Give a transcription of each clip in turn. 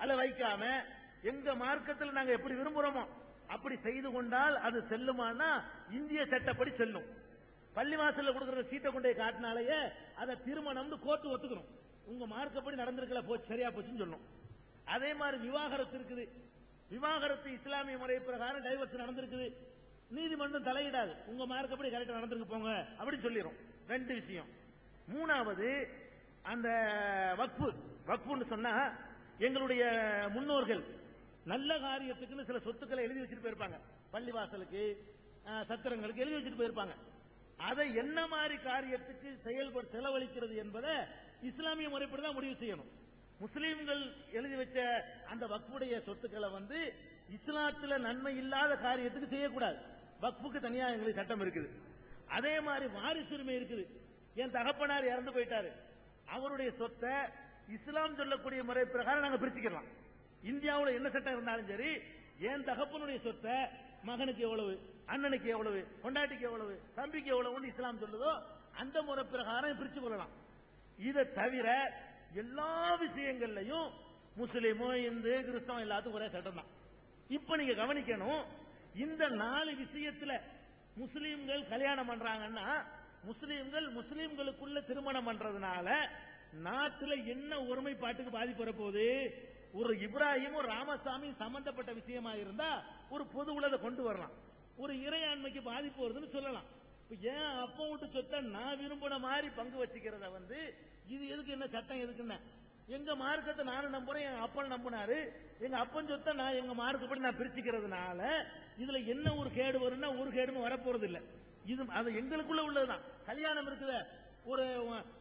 அல்ல வைக்காம எங்க மார்க்கத்தில் நாங்க எப்படி விரும்புறோமோ அப்படி செய்து கொண்டால் அது செல்லுமானா இந்திய சட்டப்படி செல்லும். பள்ளிவாசல்ல கொடுக்கிற சீட்டை கொண்டு காட்டினாலேயே அதை திருமணம்னு கோர்ட்டு ஒத்துக்கணும். உங்க மார்க்கப்படி நடந்திருக்கல போச்சு சரியா போச்சுன்னு சொல்லணும் அதே மாதிரி விவாகரத்து இருக்குது. விவாகரத்து இஸ்லாமிய முறை பிரகாரம் டைவர்ஸ் நடந்திருக்குது. நீதிமன்றம் தலையிடாது. உங்க மார்க்கப்படி கரெக்டா நடந்திருக்கு போங்க அப்படின்னு சொல்லிடும் ரெண்டு விஷயம். மூணாவது அந்த வக்ஃபு வக்ஃபுன்னு சொன்னா எங்களுடைய முன்னோர்கள் நல்ல காரியத்துக்குன்னு சில சொத்துக்களை எழுதி வச்சுட்டு போயிருப்பாங்க. பள்ளிவாசலுக்கு சத்திரங்களுக்கு எழுதி வச்சுட்டு போயிருப்பாங்க. அதை என்ன மாதிரி காரியத்துக்கு செயல்பட செலவழிக்கிறது என்பதை இஸ்லாமிய முறைப்படி தான் முடிவு செய்யணும். முஸ்லீம்கள் எழுதி வச்ச அந்த வக்ஃபுடைய சொத்துக்களை வந்து இஸ்லாத்துல நன்மை இல்லாத காரியத்துக்கு செய்யக்கூடாது. வக்ஃபுக்கு தனியா எங்களுக்கு சட்டம் இருக்குது. அதே மாதிரி வாரிசுரிமை இருக்குது. என் தகப்பனார் இறந்து போயிட்டாரு. அவருடைய சொத்தை இஸ்லாம் சொல்லக்கூடிய முறை பிரகாரம் நாங்க பிரிச்சுக்கலாம் இந்தியாவில் என்ன சட்டம் இருந்தாலும் சரி என் தகப்பனுடைய சொத்தை மகனுக்கு எவ்வளவு அண்ணனுக்கு எவ்வளவு பொண்டாட்டிக்கு எவ்வளவு தம்பிக்கு எவ்வளவுன்னு இஸ்லாம் சொல்லுதோ அந்த முறை பிரகாரம் பிரிச்சு கொள்ளலாம். இதை தவிர எல்லா விஷயங்கள்லையும் முஸ்லீமோ இந்து கிறிஸ்தவம் எல்லாத்துக்கும் ஒரே சட்டம் தான். இப்ப நீங்க கவனிக்கணும் இந்த நாலு விஷயத்துல முஸ்லீம்கள் கல்யாணம் பண்றாங்கன்னா முஸ்லீம்கள் முஸ்லீம்களுக்குள்ள திருமணம் பண்றதுனால நாட்டுல என்ன ஒருமைப்பாட்டுக்கு பாதிப்பு வரப்போகுது ஒரு இப்ராஹிமும் ராமசாமியும் சம்பந்தப்பட்ட விஷயமா இருந்தா ஒரு பொது உலகத்தை கொண்டு வரலாம். ஒரு இறையாண்மைக்கு பாதிப்பு வருதுன்னு சொல்லலாம். ஏன் அப்பா விட்டு சொத்தை நான் விரும்பின மாதிரி பங்கு வச்சுக்கிறத வந்து இது எதுக்கு என்ன சட்டம் எதுக்குன்னு எங்க மார்க்கத்தை நானும் நம்புறேன் எங்க அப்பன் நம்பினாரு. எங்க அப்பன் சொத்தை நான் எங்க மார்க்கப்படி நான் பிரிச்சுக்கிறதுனால இதுல என்ன ஒரு கேடு வரும்னா ஒரு கேடுன்னு வரப்போறது இல்லை இது அது எங்களுக்குள்ள உள்ளதுதான். கல்யாணம் இருக்குது. ஒரு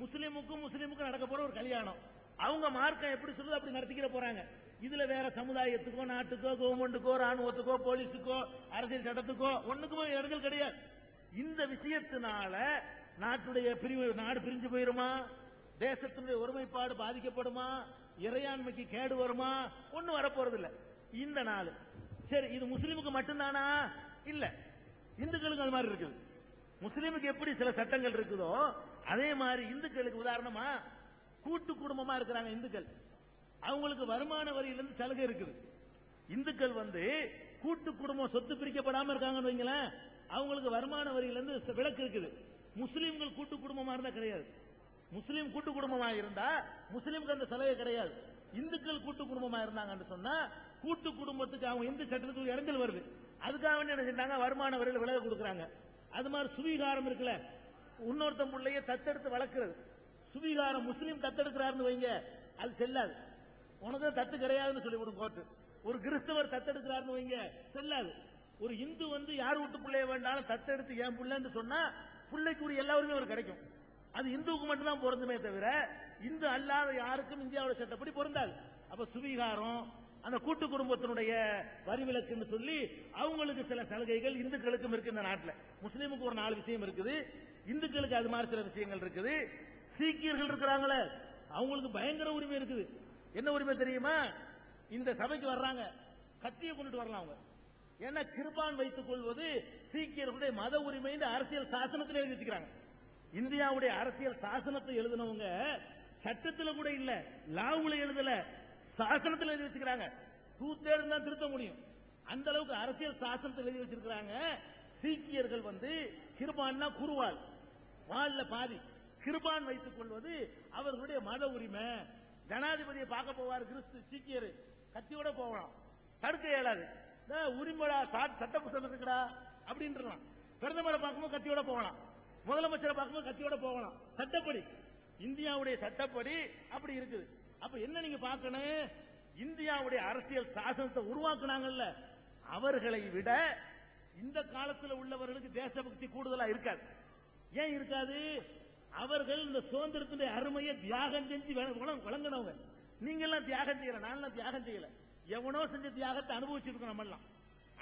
முஸ்லீமுக்கும் முஸ்லீமுக்கும் நடக்க போற ஒரு கல்யாணம். அவங்க மார்க்கம் எப்படி சொல்லுது அப்படி நடத்திக்கிற போறாங்க. இதுல வேற சமுதாயத்துக்கோ நாட்டுக்கோ கவர்மெண்ட்டுக்கோ ராணுவத்துக்கோ போலீஸுக்கோ அரசியல் சட்டத்துக்கோ ஒண்ணுக்குமே இடங்கள் கிடையாது. இந்த விஷயத்தினால நாட்டுடைய பிரிவு நாடு பிரிஞ்சு போயிருமா? தேசத்தினுடைய ஒருமைப்பாடு பாதிக்கப்படுமா? இறையாண்மைக்கு கேடு வருமா? ஒண்ணு வரப்போறது இல்ல இந்த நாள். சரி இது முஸ்லீமுக்கு மட்டும்தானா? இல்ல. இந்துக்களுக்கு அது மாதிரி இருக்குது. முஸ்லீமுக்கு எப்படி சில சட்டங்கள் இருக்குதோ அதே மாதிரி இந்துக்களுக்கு உதாரணமா கூட்டு குடும்பமா இருக்கிறாங்க இந்துக்கள். அவங்களுக்கு வருமான வரியிலிருந்து சலுகை இருக்குது. இந்துக்கள் வந்து கூட்டு குடும்பம் சொத்து பிரிக்கப்படாம இருக்காங்கன்னு வைங்களேன் அவங்களுக்கு வருமான வரியிலிருந்து ச- விலக்கு இருக்குது. முஸ்லீம்கள் கூட்டு குடும்பமா இருந்தா கிடையாது. முஸ்லீம் கூட்டு குடும்பமா இருந்தா முஸ்லீம்க்கு அந்த சலுகை கிடையாது. இந்துக்கள் கூட்டு குடும்பமா இருந்தாங்கன்னு சொன்னா கூட்டு குடும்பத்துக்கு அவங்க இந்து சட்டத்துக்கு இடைஞ்சல் வருது. அதுக்காக வேண்டி என்ன செஞ்சாங்க? வருமான வரியில் விலக கொடுக்குறாங்க. அது மாதிரி சுவீகாரம் இருக்குல்ல. இன்னொருத்தன் பிள்ளைய தத்தெடுத்து வளர்க்கிறது. சுவீகாரம் முஸ்லீம் தத்தெடுக்கிறாருன்னு வைங்க அது செல்லாது. உனக்கு தத்து கிடையாதுன்னு சொல்லிவிடும் கோர்ட்டு. ஒரு கிறிஸ்தவர் தத்தெடுக்கிறாருன்னு வைங்க செல்லாது. ஒரு இந்து வந்து யார் வீட்டு பிள்ளைய வேண்டாலும் தத்தெடுத்து என் பிள்ளைன்னு சொன்னா பிள்ளைக்குரிய எல்லாருமே உரிமையும் அவர் கிடைக்கும். அது இந்துவுக்கு மட்டும்தான் பொருந்துமே தவிர இந்து அல்லாத யாருக்கும் இந்தியாவோட சட்டப்படி பொருந்தாது. அப்ப சுவீகாரம் அந்த கூட்டு குடும்பத்தினுடைய வரி விலக்குன்னு சொல்லி அவங்களுக்கு சில சலுகைகள் இந்துக்களுக்கும் இருக்கு இந்த நாட்டில். முஸ்லீமுக்கு ஒரு நாலு விஷயம் இருக்குது. இந்துக்களுக்கு அது மாதிரி சில விஷயங்கள் இருக்குது. சீக்கியர்கள் இருக்கிறாங்களே அவங்களுக்கு பயங்கர உரிமை இருக்குது. என்ன உரிமை தெரியுமா? இந்த சபைக்கு வர்றாங்க. கத்தியை கொண்டுட்டு வரலாம் அவங்க. ஏன்னா கிருபான் வைத்துக் கொள்வது சீக்கியர்களுடைய மத உரிமைன்னு அரசியல் சாசனத்தில் எழுதி வச்சுக்கிறாங்க. இந்தியாவுடைய அரசியல் சாசனத்தை எழுதினவங்க சட்டத்தில் கூட இல்ல லாவுல எழுதல. சாசனத்தில் எழுதி வச்சுக்கிறாங்க தூத்தேடு தான் திருத்த முடியும். அந்த அளவுக்கு அரசியல் சாசனத்தில் எழுதி வச்சிருக்கிறாங்க. சீக்கியர்கள் வந்து கிருபான்னா குருவாள் வாழ்ல பாதி. கிருபான் வைத்துக் கொள்வது அவர்களுடைய மத உரிமை. ஜனாதிபதியை பார்க்க போவார் கிறிஸ்து சீக்கியர். கத்தியோட போகலாம். தடுக்க இயலாது. உரிமடா உரிமைடா சட்ட புத்தகம் இருக்குடா அப்படின்றலாம். பிரதமரை பார்க்கும்போது கத்தியோட போகலாம். முதலமைச்சரை பார்க்கும்போது கத்தியோட போகலாம். சட்டப்படி. இந்தியாவுடைய சட்டப்படி அப்படி இருக்குது. அப்ப என்ன நீங்க பார்க்கணும்? இந்தியாவுடைய அரசியல் சாசனத்தை உருவாக்குனாங்கல்ல. அவர்களை விட இந்த காலத்தில் உள்ளவர்களுக்கு தேசபக்தி கூடுதலா இருக்காது. ஏன் இருக்காது? அவர்கள் இந்த சுதந்திரத்தினுடைய அருமையை தியாகம் செஞ்சு வழங்கினவங்க. நீங்க எல்லாம் தியாகம் செய்யல நான் தியாகம் செய்யல. எவனோ செஞ்ச தியாகத்தை அனுபவிச்சிருக்கோம் நம்ம எல்லாம்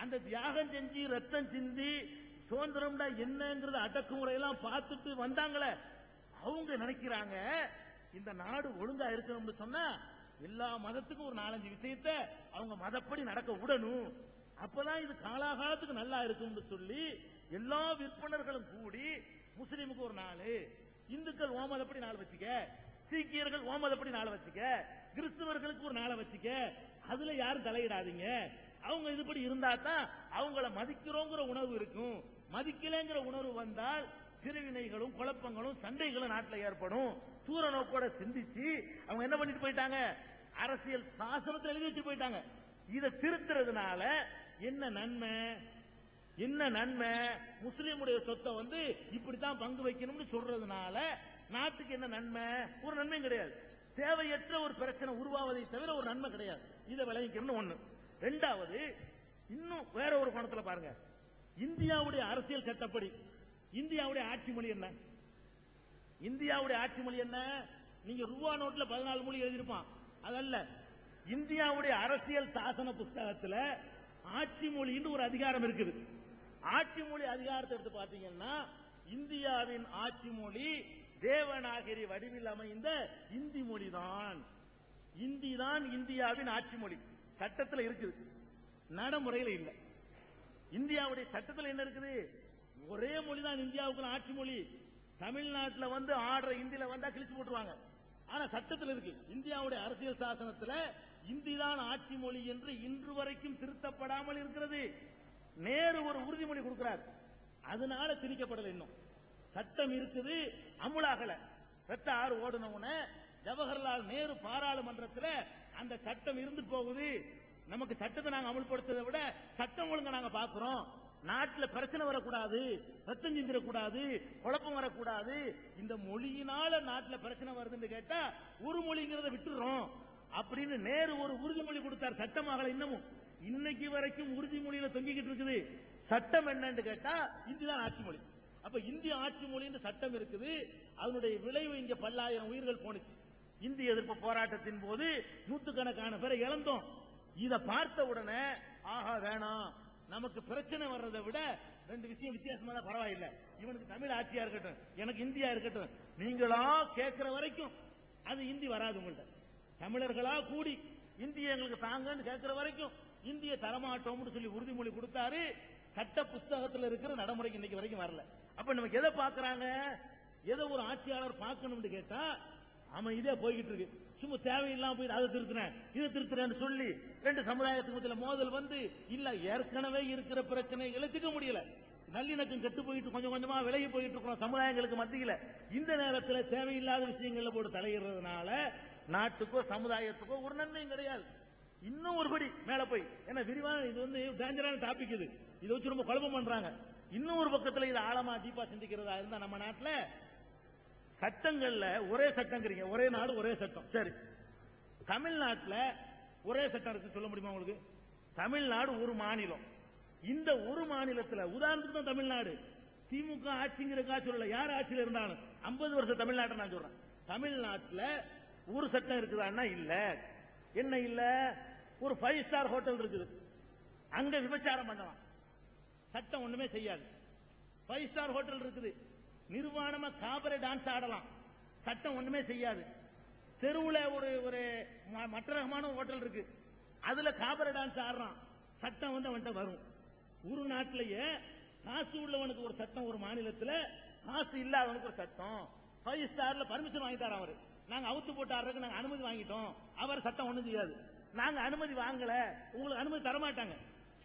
அந்த தியாகம் செஞ்சு ரத்தம் சிந்தி சுதந்திரம்டா என்னங்கிறத அடக்குமுறையெல்லாம் பார்த்துட்டு வந்தாங்களே. அவங்க நினைக்கிறாங்க இந்த நாடு ஒழுங்கா இருக்கணும்னு சொன்னா எல்லா மதத்துக்கும் ஒரு நாலஞ்சு விஷயத்தை அவங்க மதப்படி நடக்க விடணும். அப்பதான் இது காலாகாலத்துக்கு நல்லா இருக்கும்னு சொல்லி எல்லா விற்பனர்களும் கூடி முஸ்லீமுக்கு ஒரு நாள் இந்துக்கள் ஓமதப்படி நாள் வச்சுக்க சீக்கியர்கள் ஓமதப்படி நாள் வச்சுக்க கிறிஸ்தவர்களுக்கு ஒரு நாளை வச்சுக்க அதுல யாரும் தலையிடாதீங்க. அவங்க இதுபடி இருந்தா தான் அவங்கள மதிக்கிறோங்கிற உணர்வு இருக்கும். மதிக்கலைங்கிற உணர்வு வந்தால் பிரிவினைகளும் குழப்பங்களும் சண்டைகளும் நாட்டில் ஏற்படும். தூர நோக்கோட சிந்திச்சு அவங்க என்ன பண்ணிட்டு போயிட்டாங்க? அரசியல் சாசனத்தை எழுதி வச்சு போயிட்டாங்க. இதை திருத்துறதுனால என்ன நன்மை? என்ன நன்மை? முஸ்லீமுடைய சொத்தை வந்து இப்படித்தான் பங்கு வைக்கணும்னு சொல்றதுனால நாட்டுக்கு என்ன நன்மை? ஒரு நன்மையும் கிடையாது. தேவையற்ற ஒரு பிரச்சனை உருவாவதை தவிர ஒரு நன்மை கிடையாது. இதை விளைவிக்கணும்னு ஒண்ணு. ரெண்டாவது இன்னும் வேற ஒரு கோணத்துல பாருங்க. இந்தியாவுடைய அரசியல் சட்டப்படி இந்தியாவுடைய ஆட்சி மொழி என்ன? இந்தியாவுடைய ஆட்சி மொழி என்ன? நீங்க ரூபா நோட்ல பதினாலு மொழி எழுதியிருப்பான். அதல்ல இந்தியாவுடைய அரசியல் சாசன புஸ்தகத்துல ஆட்சி மொழின்னு ஒரு அதிகாரம் இருக்குது. ஆட்சி மொழி அதிகாரத்தை எடுத்து பாத்தீங்கன்னா இந்தியாவின் ஆட்சி மொழி தேவநாகரி வடிவில் அமைந்த இந்தி மொழிதான். இந்தி தான் இந்தியாவின் ஆட்சி மொழி. சட்டத்தில் இருக்குது. நடைமுறையில் இல்லை. இந்தியாவுடைய சட்டத்தில் என்ன இருக்குது? ஒரே மொழி தான் இந்தியாவுக்கு ஆட்சி மொழி. தமிழ்நாட்டில் வந்து ஆடுற இந்தியில வந்தா கிழிச்சு போட்டுருவாங்க. ஆனா சட்டத்தில் இருக்கு. இந்தியாவுடைய அரசியல் சாசனத்தில் இந்தி தான் ஆட்சி மொழி என்று இன்று வரைக்கும் திருத்தப்படாமல் இருக்கிறது. நேரு ஒரு உறுதிமொழி கொடுக்கிறார். அதனால திணிக்கப்படல இன்னும். சட்டம் இருக்குது அமுலாகல. ரத்த ஆறு ஓடுனவுன ஜவஹர்லால் நேரு பாராளுமன்றத்தில் அந்த சட்டம் இருந்து போகுது. நமக்கு சட்டத்தை நாங்க அமல்படுத்துறதை விட சட்டம் ஒழுங்க நாங்க பாக்குறோம். நாட்டில் பிரச்சனை வரக்கூடாது ரத்தம் சிந்திடக்கூடாது குழப்பம் வரக்கூடாது. இந்த மொழியினால நாட்டில் பிரச்சனை வருதுன்னு கேட்டா ஒரு மொழிங்கிறத விட்டுறோம். அப்படின்னு நேரு ஒரு உறுதிமொழி கொடுத்தார் சட்டமாகல இன்னமும். இன்னைக்கு வரைக்கும் உறுதிமொழியில தொங்கிக்கிட்டு இருக்குது. சட்டம் என்னன்னு கேட்டா இந்திதான் ஆட்சி மொழி. அப்ப இந்திய ஆட்சி மொழின்னு சட்டம் இருக்குது. அதனுடைய விளைவு இங்க பல்லாயிரம் உயிர்கள் போனுச்சு இந்திய எதிர்ப்பு போராட்டத்தின் போது நூத்துக்கணக்கான பேரை இழந்தோம். இதை பார்த்த உடனே ஆஹா வேணாம். நமக்கு பிரச்சனை வர்றதை விட ரெண்டு விஷயம் வித்தியாசமா தான் பரவாயில்ல. இவனுக்கு தமிழ் ஆட்சியா இருக்கட்டும் எனக்கு இந்தியா இருக்கட்டும் நீங்களா கேட்கிற வரைக்கும் அது இந்தி வராது உங்கள்ட்ட. தமிழர்களா கூடி இந்திய எங்களுக்கு தாங்கன்னு கேட்கிற வரைக்கும் இந்திய தரமாட்டோம்னு சொல்லி உறுதிமொழி கொடுத்தாரு. சட்ட புஸ்தகத்துல இருக்கிற நடைமுறைக்கு இன்னைக்கு வரைக்கும் வரல. அப்ப நமக்கு எதை பாக்குறாங்க எதை ஒரு ஆட்சியாளர் பார்க்கணும்னு கேட்டா அவன் இதே போய்கிட்டு இருக்கு. சும்மா தேவையில்லாம போய் அதை திருத்துறேன் இதை திருத்துறேன்னு சொல்லி ரெண்டு சமுதாயத்துக்கு மத்தியில மோதல் வந்து இல்ல ஏற்கனவே இருக்கிற பிரச்சனைகளை தீர்க்க முடியல. நல்லிணக்கம் கெட்டு போயிட்டு கொஞ்சம் கொஞ்சமா விலகி போயிட்டு இருக்கிறோம் சமுதாயங்களுக்கு மத்தியில. இந்த நேரத்தில் தேவையில்லாத விஷயங்கள்ல போட்டு தலையிடுறதுனால நாட்டுக்கோ சமுதாயத்துக்கோ ஒரு நன்மையும் கிடையாது. இன்னும் ஒருபடி மேல போய். ஏன்னா விரிவான இது வந்து டேஞ்சரான டாபிக் இது. இதை வச்சு ரொம்ப குழப்பம் பண்றாங்க. இன்னும் ஒரு பக்கத்துல இது ஆழமா டீப்பா சிந்திக்கிறதா இருந்தா நம்ம நாட்டுல சட்டங்கள்ல ஒரே சட்டங்கிறீங்க. ஒரே நாடு ஒரே சட்டம். சரி. தமிழ்நாட்டில் ஒரே சட்டம் இருக்கு. சொல்ல முடியுமா உங்களுக்கு? தமிழ்நாடு ஒரு மாநிலம். இந்த ஒரு மாநிலத்தில் உதாரணத்துக்கு தான் தமிழ்நாடு. திமுக ஆட்சிங்கிறக்கா சொல்லல. யார் ஆட்சியில் இருந்தாலும் ஐம்பது வருஷம் தமிழ்நாட்டை நான் சொல்றேன். தமிழ்நாட்டில் ஒரு சட்டம் இருக்குதான்னா இல்ல. என்ன இல்ல? ஒரு ஃபைவ் ஸ்டார் ஹோட்டல் இருக்குது. அங்க விபச்சாரம் பண்ணலாம். சட்டம் ஒண்ணுமே செய்யாது. ஃபைவ் ஸ்டார் ஹோட்டல் இருக்குது. நிர்வாணமா காபரை டான்ஸ் ஆடலாம். சட்டம் ஒண்ணுமே செய்யாது. தெருவுல ஒரு ஒரு ம- மற்ற ரகமான ஹோட்டல் இருக்கு. அதுல காபரை டான்ஸ் ஆடுறான். சட்டம் வந்து அவன்கிட்ட வரும். ஒரு நாட்டிலேயே காசு உள்ளவனுக்கு ஒரு சட்டம் ஒரு மாநிலத்துல காசு இல்லாதவனுக்கு ஒரு சட்டம். ஃபைவ் ஸ்டார்ல பர்மிஷன் வாங்கி தரோம் அவரு. நாங்க அவுத்து போட்டு ஆடுறதுக்கு நாங்க அனுமதி வாங்கிட்டோம். அவர் சட்டம் ஒண்ணும் செய்யாது. நாங்க அனுமதி வாங்கல. உங்களுக்கு அனுமதி தரமாட்டாங்க.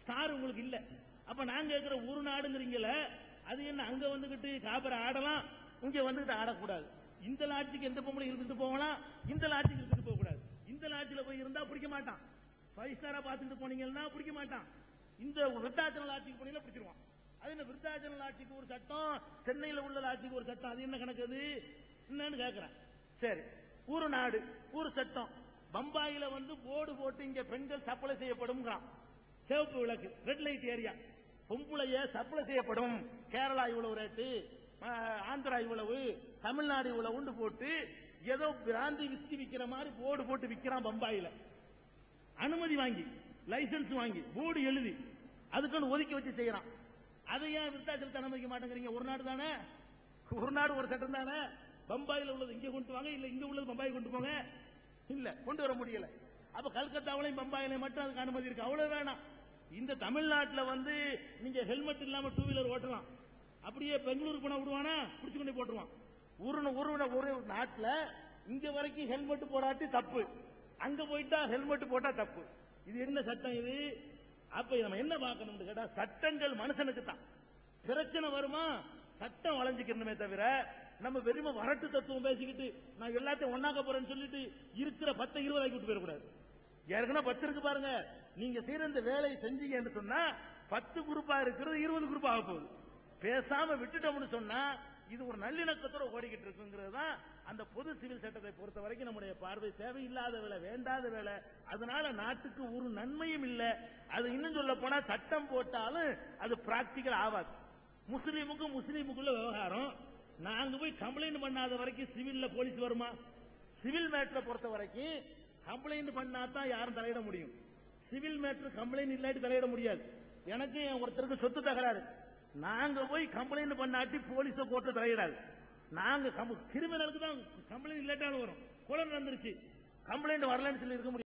ஸ்டார் உங்களுக்கு இல்ல. அப்ப நாங்க இருக்கிற ஒரு நாடுங்கிறீங்கள அது என்ன அங்க வந்துகிட்டு காபரை ஆடலாம் இங்க வந்துகிட்டு ஆடக்கூடாது. இந்த லாட்சிக்கு எந்த பொம்பளை இருந்துட்டு போகலாம் இந்த லாட்சிக்கு இருந்துட்டு போக கூடாது இந்த லாட்சியில போய் இருந்தா பிடிக்க மாட்டான். ஃபைவ் ஸ்டாரா பார்த்துட்டு போனீங்கன்னா பிடிக்க மாட்டான். இந்த விருத்தாச்சலம் லாட்சிக்கு போனீங்கன்னா பிடிச்சிருவான். அது என்ன விருத்தாச்சலம் லாட்சிக்கு ஒரு சட்டம் சென்னையில உள்ள லாட்சிக்கு ஒரு சட்டம் அது என்ன கணக்கு அது? என்னன்னு கேட்கிறேன் சரி ஒரு நாடு ஒரு சட்டம். பம்பாயில வந்து போர்டு போட்டு இங்க பெண்கள் சப்ளை செய்யப்படும் சிவப்பு விளக்கு ரெட் லைட் ஏரியா பொம்பளைய சப்ளை செய்யப்படும். கேரளா இவ்வளவு ரேட்டு ஆந்திரா இவ்வளவு தமிழ்நாடு இவ்வளவுண்டு போட்டு ஏதோ பிராந்தி விஸ்கி விக்கிற மாதிரி போர்டு போட்டு விக்கிறான் பம்பாயில. அனுமதி வாங்கி லைசன்ஸ் வாங்கி போர்டு எழுதி அதுக்குன்னு ஒதுக்கி வச்சு செய்யறான். அதை ஏன் விருத்தாச்சலத்தை அனுமதிக்க மாட்டேங்கிறீங்க? ஒரு நாடு தானே? ஒரு நாடு ஒரு சட்டம் தானே? பம்பாயில உள்ளது இங்க கொண்டு வாங்க இல்ல இங்க உள்ளது பம்பாய் கொண்டு போங்க. இல்ல கொண்டு வர முடியல. அப்ப கல்கத்தாவிலையும் பம்பாயிலையும் மட்டும் அதுக்கு அனுமதி இருக்கு. அவ்வளவு வேணாம். இந்த தமிழ்நாட்டில் வந்து நீங்க ஹெல்மெட் இல்லாம டூ வீலர் ஓட்டலாம். அப்படியே பெங்களூர் போனா விடுவானா? பிடிச்சு கொண்டு போட்டுருவான். ஒரு ஒரு ஒரு நாட்டில் இங்க வரைக்கும் ஹெல்மெட் போடாட்டி தப்பு. அங்க போயிட்டா ஹெல்மெட் போட்டா தப்பு. இது என்ன சட்டம் இது? அப்ப நம்ம என்ன பார்க்கணும்னு கேட்டா சட்டங்கள் மனுஷனுக்கு தான். பிரச்சனை வருமா? சட்டம் வளைஞ்சுக்கணுமே தவிர நம்ம வெறும வரட்டு தத்துவம் பேசிக்கிட்டு நான் எல்லாத்தையும் ஒண்ணாக்க போறேன்னு சொல்லிட்டு இருக்கிற பத்தை இருபதாக்கி விட்டு போயிடக்கூடாது. ஏற்கனவே பத்து இருக்கு பாருங்க. நீங்க செய்யற இந்த வேலையை செஞ்சீங்கன்னு சொன்னா பத்து குரூப்பா இருக்கிறது இருபது குரூப் ஆக போகுது. பேசாம விட்டுட்டோம்னு சொன்னா இது ஒரு நல்லிணக்கத்தோட ஓடிக்கிட்டு இருக்குங்கிறது தான் அந்த பொது சிவில் சட்டத்தை பொறுத்த வரைக்கும் நம்முடைய பார்வை. தேவையில்லாத வேலை வேண்டாத வேலை. அதனால நாட்டுக்கு ஒரு நன்மையும் இல்லை. அது இன்னும் சொல்ல போனா சட்டம் போட்டாலும் அது பிராக்டிக்கல் ஆகாது. முஸ்லீமுக்கும் முஸ்லீமுக்குள்ள விவகாரம். நாங்க போய் கம்ப்ளைண்ட் பண்ணாத வரைக்கும் சிவில்ல போலீஸ் வருமா? சிவில் மேட்டரை பொறுத்த வரைக்கும் கம்ப்ளைண்ட் பண்ணாதான் யாரும் தலையிட முடியும். சிவில் மேட்டர் கம்ப்ளைண்ட் இல்லாட்டி தலையிட முடியாது. எனக்கு என் ஒருத்தருக்கு சொத்து தகராறு. நாங்க போய் கம்ப்ளைண்ட் பண்ணாட்டி போலீஸ கோர்ட்டு தலையிடாது. நாங்க கிரிமினலுக்கு தான் கம்ப்ளைண்ட் இல்லாட்டாலும் வரும். கொலை நடந்துருச்சு. கம்ப்ளைண்ட் வரலன்னு சொல்லி இருக்க முடியும்